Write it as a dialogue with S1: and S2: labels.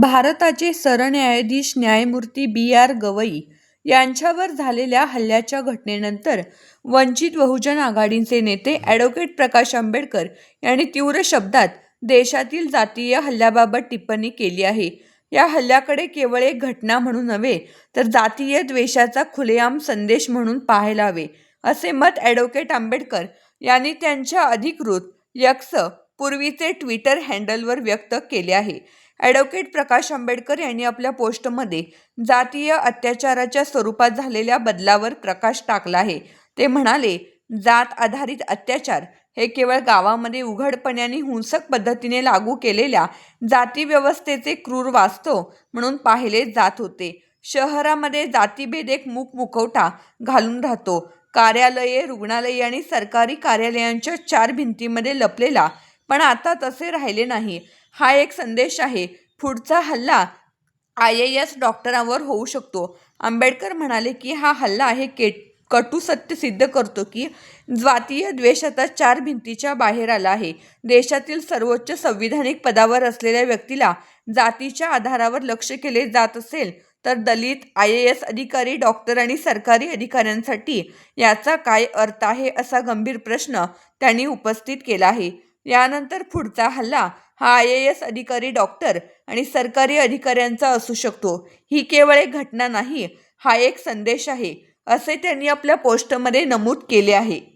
S1: भारताचे सरन्यायाधीश न्यायमूर्ती बी. आर. गवई यांच्यावर झालेल्या हल्ल्याच्या घटनेनंतर वंचित बहुजन आघाडीचे नेते ॲडव्होकेट प्रकाश आंबेडकर यांनी तीव्र शब्दात देशातील जातीय हल्ल्याबाबत टिप्पणी केली आहे. या हल्ल्याकडे केवळ एक घटना म्हणून नव्हे तर जातीय द्वेषाचा खुलेआम संदेश म्हणून पाहायला हवे, असे मत ॲडव्होकेट आंबेडकर यांनी त्यांच्या अधिकृत यक्स पूर्वीचे ट्विटर हँडलवर व्यक्त केले आहे. ॲडव्होकेट प्रकाश आंबेडकर यांनी आपल्या पोस्टमध्ये जातीय अत्याचाराच्या स्वरूपात झालेल्या बदलावर प्रकाश टाकला आहे. ते म्हणाले, जात आधारित अत्याचार हे केवळ गावामध्ये उघडपणे आणि हिंसक पद्धतीने लागू केलेल्या जातीव्यवस्थेचे क्रूर वास्तव म्हणून पाहिले जात होते. शहरामध्ये जातीभेद एक मूक मुखवटा घालून राहतो. कार्यालये, रुग्णालये आणि सरकारी कार्यालयांच्या चार भिंतीमध्ये लपलेला. पण आता तसे राहिले नाही, हा एक संदेश आहे. पुढचा हल्ला आय ए एस डॉक्टरांवर होऊ शकतो. आंबेडकर म्हणाले की हा हल्ला हे कटू सत्य सिद्ध करतो की जातीय द्वेष आता चार भिंतीच्या बाहेर आला आहे. देशातील सर्वोच्च संविधानिक पदावर असलेल्या व्यक्तीला जातीच्या आधारावर लक्ष केले जात असेल तर दलित, आय ए एस अधिकारी, डॉक्टर आणि सरकारी अधिकाऱ्यांसाठी याचा काय अर्थ आहे असा गंभीर प्रश्न त्यांनी उपस्थित केला आहे. यानंतर पुढचा हल्ला हा आय एस अधिकारी, डॉक्टर आणि सरकारी अधिकाऱ्यांचा असू शकतो. ही केवळ एक घटना नाही, हा एक संदेश आहे, असे त्यांनी आपल्या पोस्टमध्ये नमूद केले आहे.